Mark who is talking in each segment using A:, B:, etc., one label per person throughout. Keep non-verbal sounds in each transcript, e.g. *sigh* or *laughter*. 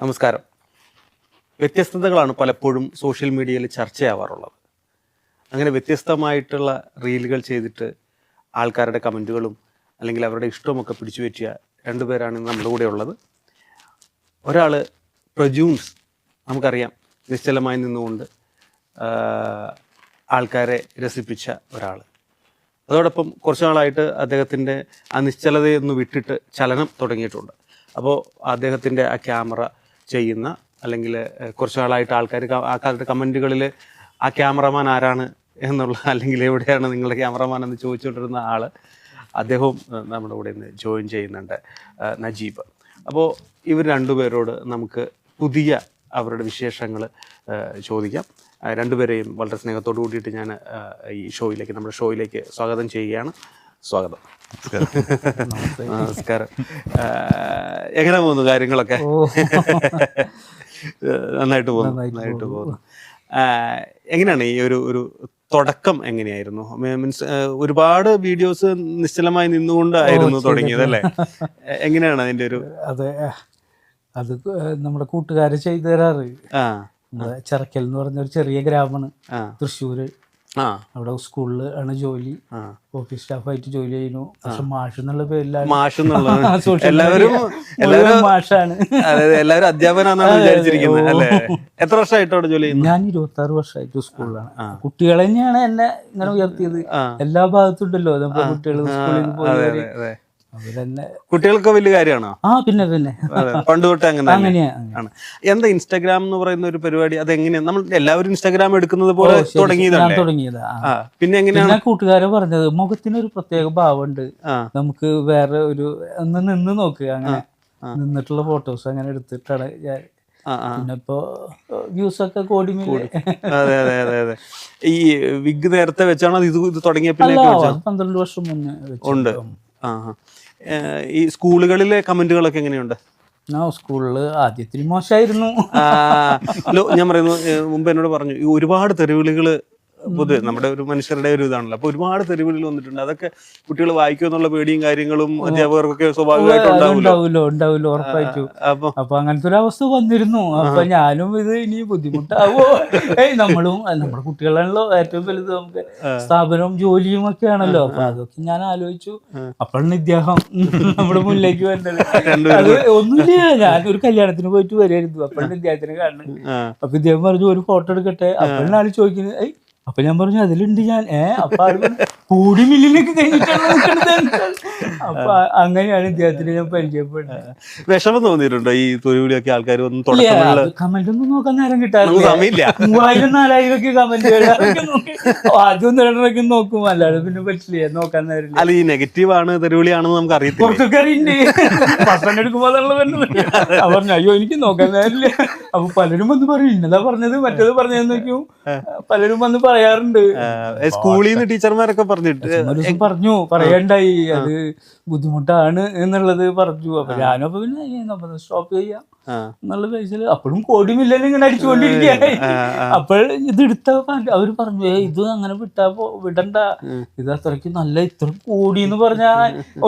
A: നമസ്കാരം. വ്യത്യസ്തതകളാണ് പലപ്പോഴും സോഷ്യൽ മീഡിയയിൽ ചർച്ചയാവാറുള്ളത്. അങ്ങനെ വ്യത്യസ്തമായിട്ടുള്ള റീലുകൾ ചെയ്തിട്ട് ആൾക്കാരുടെ കമന്റുകളും അല്ലെങ്കിൽ അവരുടെ ഇഷ്ടവുമൊക്കെ പിടിച്ചു പറ്റിയ രണ്ടുപേരാണ് ഇന്ന് നമ്മുടെ കൂടെ ഉള്ളത്. ഒരാൾ പ്രജൂൺസ് നമുക്കറിയാം നിശ്ചലമായി നിന്നുകൊണ്ട് ആൾക്കാരെ രസിപ്പിച്ച ഒരാൾ അതോടൊപ്പം കുറച്ച് നാളായിട്ട് അദ്ദേഹത്തിന്റെ ആ നിശ്ചലതയൊന്ന് വിട്ടിട്ട് ചലനം തുടങ്ങിയിട്ടുണ്ട്. അപ്പോൾ അദ്ദേഹത്തിന്റെ ആ ക്യാമറ ചെയ്യുന്ന അല്ലെങ്കിൽ കുറച്ച് നാളായിട്ട് ആൾക്കാർ ആ കാലത്ത് കമന്റുകളിൽ ആ ക്യാമറമാൻ ആരാണ് എന്നുള്ള അല്ലെങ്കിൽ എവിടെയാണ് നിങ്ങളുടെ ക്യാമറമാൻ എന്ന് ചോദിച്ചുകൊണ്ടിരുന്ന ആൾ അദ്ദേഹവും നമ്മുടെ കൂടെ ഇന്ന് ജോയിൻ ചെയ്യുന്നുണ്ട് നജീബ്. അപ്പോൾ ഇവർ രണ്ടുപേരോട് നമുക്ക് പുതിയ അവരുടെ വിശേഷങ്ങൾ ചോദിക്കാം. രണ്ടുപേരെയും വളരെ സ്നേഹത്തോടു കൂടിയിട്ട് ഞാൻ ഈ ഷോയിലേക്ക് നമ്മുടെ ഷോയിലേക്ക് സ്വാഗതം ചെയ്യുകയാണ്. സ്വാഗതം. നമസ്കാരം. എങ്ങനെ പോകുന്നു കാര്യങ്ങളൊക്കെ? നന്നായിട്ട് പോകുന്നു നന്നായിട്ട് പോകുന്നു. എങ്ങനെയാണ് ഈ ഒരു ഒരു തുടക്കം എങ്ങനെയായിരുന്നു? മീൻസ് ഒരുപാട് വീഡിയോസ് നിശ്ചലമായി നിന്നുകൊണ്ടായിരുന്നു തുടങ്ങിയത് അല്ലേ? എങ്ങനെയാണ് അതിന്റെ ഒരു
B: അതെ അത് നമ്മുടെ കൂട്ടുകാർ ചെയ്തു തരാറ്. ചെറക്കൽ എന്ന് പറഞ്ഞ ഒരു ചെറിയ ഗ്രാമമാണ്. തൃശ്ശൂര്. അവിടെ സ്കൂളിൽ ആണ് ജോലി. ഓഫീസ് സ്റ്റാഫായിട്ട് ജോലി ചെയ്യുന്നു. പക്ഷെ മാഷ് എന്നുള്ള പേരിലാണ്
A: മാഷ് *laughs* എല്ലാവരും എല്ലാവരും
B: മാഷാണ്.
A: അതായത് എല്ലാവരും *laughs* വിചാരിച്ചിരിക്കുന്നത് അല്ലേ? എത്ര വർഷമായിട്ട് അവിടെ ജോലി ചെയ്യുന്നു?
B: ഞാൻ ഇരുപത്തി ആറ് വർഷമായിട്ട് സ്കൂളിലാണ്. കുട്ടികളെ തന്നെയാണ് എന്നെ ഇങ്ങനെ ഉയർത്തിയത്. എല്ലാ ഭാഗത്തുണ്ടല്ലോ. നമ്മുടെ കുട്ടികൾ സ്കൂളിൽ
A: അതെ. കുട്ടികൾക്ക് വലിയ കാര്യമാണോ?
B: ആ പിന്നെ പിന്നെ.
A: പണ്ട് തൊട്ട് അങ്ങനെ ആണ്. എന്താ ഇൻസ്റ്റാഗ്രാം എന്ന് പറയുന്ന ഒരു പരിപാടി? അത് എങ്ങനെയാ നമ്മൾ എല്ലാവരും ഇൻസ്റ്റാഗ്രാം എടുക്കുന്നത് പോലെ
B: തുടങ്ങിയത്.
A: പിന്നെ എങ്ങനെയാണ്?
B: കൂട്ടുകാരെ പറഞ്ഞത് മുഖത്തിനൊരു പ്രത്യേക ഭാവമുണ്ട്. നമുക്ക് വേറെ ഒരു ഒന്ന് നിന്ന് നോക്കുക അങ്ങനെ നിന്നിട്ടുള്ള ഫോട്ടോസ് അങ്ങനെ എടുത്തിട്ടാണ് ഞാൻ. വ്യൂസ് ഒക്കെ കോടി
A: അതെ അതെ അതെ അതെ. ഈ വിഗ് നേരത്തെ വെച്ചാണോ? ഇത് തുടങ്ങിയ പിന്നെ
B: പന്ത്രണ്ട് വർഷം മുന്നേ.
A: ഉണ്ട്. ആ. ഈ സ്കൂളുകളിലെ കമന്റുകളൊക്കെ എങ്ങനെയുണ്ട്?
B: ആ സ്കൂളിൽ ആദ്യത്തിൽ മോശമായിരുന്നു
A: ഞാൻ പറയുന്നു മുമ്പ് എന്നോട് പറഞ്ഞു ഒരുപാട് തെരുവിളികൾ പൊതുവെ നമ്മുടെ ഒരു മനുഷ്യരുടെ ഒരു ഇതാണല്ലോ. അപ്പൊ ഒരുപാട് തെരുവുകളിൽ വന്നിട്ടുണ്ട്. അതൊക്കെ കുട്ടികൾ വായിക്കുമെന്നുള്ള പേടിയും കാര്യങ്ങളും അധ്യാപകർക്കൊക്കെ സ്വാഭാവികമായിട്ടും ഉണ്ടാവുമല്ലോ.
B: ഉറപ്പായിട്ടും.
A: അപ്പൊ
B: അങ്ങനത്തെ ഒരു അവസ്ഥ വന്നിരുന്നു. അപ്പൊ ഞാനും ഇത് ഇനി ബുദ്ധിമുട്ടാവോ? ഏയ് നമ്മളും നമ്മുടെ കുട്ടികളാണല്ലോ ഏറ്റവും വലുത്. നമുക്ക് സ്ഥാപനവും ജോലിയും ഒക്കെ ആണല്ലോ. അപ്പൊ അതൊക്കെ ഞാൻ ആലോചിച്ചു. അപ്പോഴാണ് ഇദ്ദേഹം നമ്മുടെ മുന്നിലേക്ക് വന്നത്. അത് ഒന്നുമില്ല. ഒരു കല്യാണത്തിന് പോയിട്ട് വരായിരുന്നു. അപ്പോഴാണ് ഇദ്ദേഹത്തിന് കാണുന്നത്. അപ്പൊ ഇദ്ദേഹം പറഞ്ഞു ഒരു ഫോട്ടോ എടുക്കട്ടെ? അപ്പോഴാണ് ആൾ ചോദിക്കുന്നത് ഏയ് അപ്പൊ ഞാൻ പറഞ്ഞു അതിലുണ്ട് ഞാൻ. ഏ അപ്പൊ കൂടി മില്ലിലേക്ക് കഴിഞ്ഞിട്ടാണ് അപ്പൊ അങ്ങനെയാണ് ഇദ്ദേഹത്തിന് ഞാൻ പരിചയപ്പെടുന്നത്.
A: വിഷമം തോന്നിയിട്ടുണ്ടോ ഈ തെരുവിളിയൊക്കെ ആൾക്കാർ ഒന്നും
B: കമന്റ് ഒന്നും നോക്കാൻ നേരം കിട്ടാറില്ല.
A: സമയമില്ല.
B: മൂവായിരം നാലായിരം ഒക്കെ കമന്റ് ആദ്യം രണ്ടരൊക്കെ നോക്കും. അല്ലാതെ പിന്നെ പറ്റില്ല നോക്കാൻ നേരം
A: അല്ല ഈ നെഗറ്റീവ് ആണ് തെരുവിളിയാണെന്ന് നമുക്ക് അറിയത്തില്ല?
B: കുറച്ചൊക്കെ അറിയണ്ട് ഭക്ഷണം എടുക്കുമ്പോ അതുള്ള പറഞ്ഞു അയ്യോ എനിക്ക് നോക്കാൻ നേരില്ല അപ്പൊ പലരും വന്ന് പറയും ഇന്നതാ പറഞ്ഞത് മറ്റേത് പറഞ്ഞതെന്ന് നോക്കും പലരും വന്ന് പറയാറുണ്ട്.
A: സ്കൂളിൽ നിന്ന് ടീച്ചർമാരൊക്കെ പറഞ്ഞിട്ട്
B: പറഞ്ഞു പറയണ്ടായി അത് ബുദ്ധിമുട്ടാണ് എന്നുള്ളത് പറഞ്ഞു. അപ്പൊ ഞാനപ്പോ പിന്നെ സ്റ്റോപ്പ് ചെയ്യാം. എന്നുള്ള ബേസിൽ അപ്പോഴും കോടി മില്ലൻ ഇങ്ങനെ അടിച്ചുകൊണ്ടിരിക്കുകയാണ് അപ്പോൾ ഇത് എടുത്ത അവർ പറഞ്ഞു ഏ ഇത് അങ്ങനെ വിട്ടാ വിടണ്ട. ഇത് അത്രയ്ക്ക് നല്ല ഇത്ര കോടി എന്ന് പറഞ്ഞാ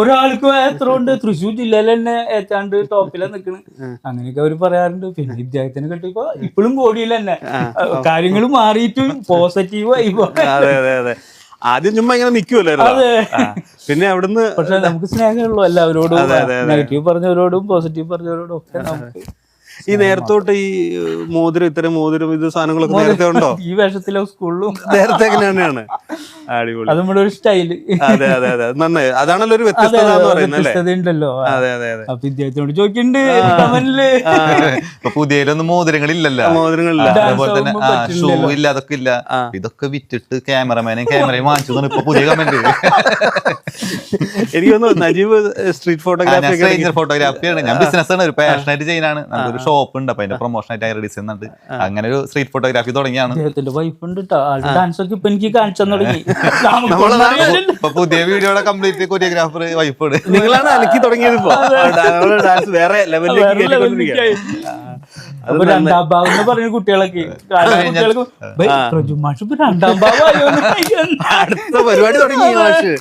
B: ഒരാൾക്ക് എത്ര ഉണ്ട്? തൃശ്ശൂർ ജില്ലയിൽ തന്നെ ഏറ്റാണ്ട് ടോപ്പിലാ നിൽക്കണ് അങ്ങനെയൊക്കെ അവർ പറയാറുണ്ട്. പിന്നെ ഇദ്ദേഹത്തിന് കിട്ടിയപ്പോ ഇപ്പോഴും കോടിയിൽ തന്നെ കാര്യങ്ങൾ മാറിയിട്ടും പോസിറ്റീവ് ആയി
A: ആദ്യം ചുമ്മാ ഇങ്ങനെ നിൽക്കുമല്ലോ
B: അതെ.
A: പിന്നെ അവിടുന്ന്
B: പക്ഷെ നമുക്ക് സ്നേഹമുള്ളൂ എല്ലാവരോടും. നെഗറ്റീവ് പറഞ്ഞവരോടും പോസിറ്റീവ് പറഞ്ഞവരോടും ഒക്കെ നമുക്ക്
A: ഈ നേരത്തോട്ട് ഈ മോതിരം ഇത്തരം മോതിരം ഇത് സാധനങ്ങളൊക്കെ നേരത്തെ ഉണ്ടോ?
B: ഈ വേഷത്തിലോ സ്കൂളിലും?
A: നേരത്തെ എങ്ങനെയാണ് അടിപൊളി.
B: അത് നമ്മുടെ ഒരു സ്റ്റൈൽ.
A: അതെ അതെ അതെ. നന്നായി. അതാണല്ലോ ഒരു വ്യത്യസ്തത എന്ന് പറയുന്നത്
B: ഉണ്ടല്ലോ
A: അതെ അതെ അതെ.
B: അപ്പൊ ഇദ്ദേഹത്തിനോട് ചോദിക്കണ്ട് കമന്റിൽ.
C: ഇപ്പൊ പുതിയതിലൊന്നും മോതിരങ്ങളില്ലല്ലോ.
A: മോതിരങ്ങളില്ല.
C: അതുപോലെ തന്നെ ഷോ ഇല്ല അതൊക്കെ ഇല്ല. ഇതൊക്കെ വിറ്റിട്ട് ക്യാമറമാനെ ക്യാമറയും വാങ്ങിച്ചു ഇപ്പൊ പുതിയ കമന്റ്.
A: എനിക്ക് തോന്നുന്നു നജീബ് സ്ട്രീറ്റ് ഫോട്ടോഗ്രാഫി
C: ഫോട്ടോഗ്രാഫിയാണ് ഞാൻ ബിസിനസ് ആണ്. ഒരു പാഷനായിട്ട് ചെയ്യാനാണ് നമുക്കൊരു ഷോപ്പ് ഉണ്ട്. അപ്പൊ അതിന്റെ പ്രൊമോഷൻ ആയിട്ട് റെഡി ഡിസൈൻ ഉണ്ട് അങ്ങനെ ഒരു സ്ട്രീറ്റ് ഫോട്ടോഗ്രാഫി തുടങ്ങിയാണ്.
B: ഇദ്ദേഹത്തിന്റെ വൈഫ് ഉണ്ട് ഡാൻസ് ഒക്കെ ഇപ്പൊ എനിക്ക് കാണിച്ചു തുടങ്ങി. *laughs*
C: പുതിയ വീഡിയോയുടെ കംപ്ലീറ്റ് കൊറിയോഗ്രാഫർ വൈഫാണ്
A: നിങ്ങളാണ് അലക്കി തുടങ്ങിയത് ഇപ്പൊ. ഡാൻസ് വേറെ ലെവലിലേക്ക്.
B: അപ്പൊ രണ്ടാം ഭാഗം എന്ന് പറയുന്ന കുട്ടികളൊക്കെ കുട്ടികൾക്ക് പ്രജു മാഷ് ഇപ്പൊ രണ്ടാം ഭാവമായോ *laughs*
A: അടുത്ത പരിപാടി തുടങ്ങി മാഷ്.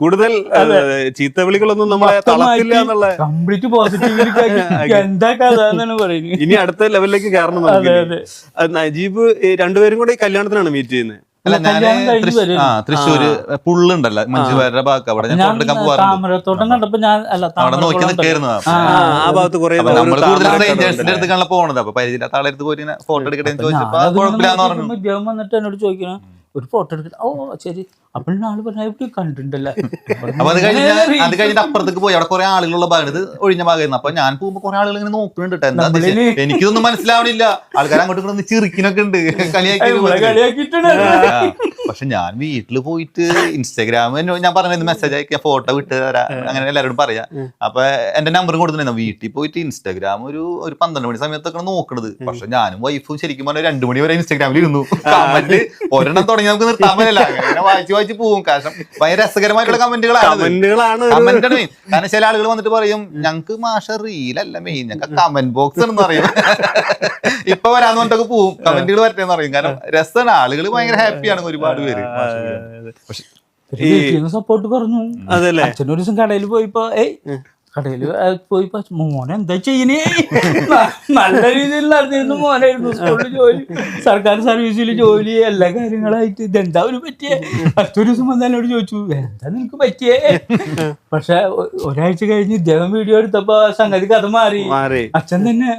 A: കൂടുതൽ ഏഹ്, ചീത്ത വിളികളൊന്നും നമ്മളെ തളത്തില്ല എന്നുള്ള
B: കംപ്ലീറ്റ് പോസിറ്റീവിലേക്ക് *laughs* എന്താ കഥ എന്നാണ് പറയുന്നത്.
A: ഇനി അടുത്ത ലെവലിലേക്ക് കയറണം നജീബ് രണ്ടുപേരും കൂടെ ഈ കല്യാണത്തിനാണ് മീറ്റ് ചെയ്യുന്നത്
C: അല്ല
B: ഞാൻ
C: ആ തൃശ്ശൂര് പുള്ളുണ്ടല്ലോ മഞ്ജുവാരുടെ ഭാഗം അവിടെ ഞാൻ
B: ഞാൻ താമരത്തോട്ടം കണ്ടപ്പോ അല്ല
C: അവിടെ നോക്കി നിൽക്കായിരുന്നു
A: കുറെ
C: അപ്പൊ പരിചയമില്ലാത്ത ആളെ അടുത്ത് പോയി ഫോട്ടോ എടുക്കട്ടെ ചോദിച്ചപ്പോ കുഴപ്പമില്ലാന്ന് പറഞ്ഞു
B: വന്നിട്ട് എന്നോട് ചോദിക്കണം ഒരു ഫോട്ടോ എടുക്കട്ടെ? ഓ ശരി. അപ്പോഴാണ് ആൾ പറഞ്ഞ ഇവിടെ കണ്ടിട്ടുണ്ടല്ലോ. *laughs*
C: അപ്പൊ അത് കഴിഞ്ഞ് അത് കഴിഞ്ഞിട്ട് അപ്പുറത്തേക്ക് പോയി. അവിടെ കുറെ ആളുകളുള്ള ഭാഗം ഇത് ഒഴിഞ്ഞ ഭാഗമായിരുന്നു അപ്പൊ ഞാൻ പോകുമ്പോ കുറെ ആളുകൾ ഇങ്ങനെ നോക്കുന്നുണ്ട് ട്ടോ. എന്താ
B: നമ്മളിനി-
C: എനിക്കിതൊന്നും മനസ്സിലാവണില്ല. ആൾക്കാർ അങ്ങോട്ട് ഇങ്ങോട്ട് ഉണ്ട്. *laughs* കളിയാക്കി
B: കളിയാക്കിയിട്ടുണ്ട്
C: പക്ഷെ ഞാൻ വീട്ടിൽ പോയിട്ട് ഇൻസ്റ്റാഗ്രാം ഞാൻ പറഞ്ഞ മെസ്സേജ് അയക്കുക ഫോട്ടോ വിട്ട് തരാം അങ്ങനെ എല്ലാവരോടും പറയാ. അപ്പൊ എന്റെ നമ്പർ കൊടുത്തിട്ടുണ്ടായിരുന്നു. വീട്ടിൽ പോയിട്ട് ഇൻസ്റ്റാഗ്രാം ഒരു ഒരു പന്ത്രണ്ട് മണി സമയത്തൊക്കെ നോക്കണത്. പക്ഷെ ഞാനും വൈഫും ശരിക്കും പറഞ്ഞാൽ രണ്ടു മണി വരെ ഇൻസ്റ്റാഗ്രാമിൽ ഇരുന്നു. കമന്റ് ഒരെണ്ണം തുടങ്ങി നമുക്ക് നിർത്താൻ പറ്റില്ല. അങ്ങനെ വായിച്ച് വായിച്ച് പോവും. കാരണം ഭയങ്കര രസകരമായിട്ടുള്ള കമന്റുകളാണ്
A: കമന്റുകളാണ്
C: കമന്റ് മെയിൻ കാരണം ചില ആളുകൾ വന്നിട്ട് പറയും ഞങ്ങക്ക് മാഷ റീലല്ല മെയിൻ ഞങ്ങൾക്ക് കമന്റ് ബോക്സ് എന്ന് പറയും. ഇപ്പൊ വരാന്ന് പറഞ്ഞിട്ടൊക്കെ പോവും. കമന്റുകൾ വരട്ടെന്ന് പറയും. കാരണം രസമാണ്. ആളുകൾ ഭയങ്കര ഹാപ്പിയാണ് ഒരുപാട് പേര്.
B: സപ്പോർട്ട് പറഞ്ഞു
A: അതല്ലേ?
B: അച്ഛനൊരു ദിവസം കടയിൽ പോയിപ്പോ ഏയ് കടയിൽ പോയി മോനെ എന്താ ചെയ്യണേ? നല്ല രീതിയിൽ നടന്നിരുന്നു മോനായിരുന്നു സ്കൂളിൽ ജോലി സർക്കാർ സർവീസിൽ ജോലി എല്ലാ കാര്യങ്ങളായിട്ട്. ഇതെന്താ ഒരു പറ്റിയേ? അടുത്തൊരു ദിവസം എന്നോട് ചോദിച്ചു എന്താ നിനക്ക് പറ്റിയേ? പക്ഷെ ഒരാഴ്ച കഴിഞ്ഞ് ഇദ്ദേഹം വീഡിയോ എടുത്തപ്പോ സംഗതി കഥ മാറി. അച്ഛൻ തന്നെ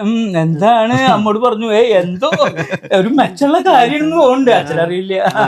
B: എന്താണ്? അമ്മോട് പറഞ്ഞു ഏ എന്തോ ഒരു മെച്ചമുള്ള കാര്യം തോന്നുന്നുണ്ട്
A: ആ.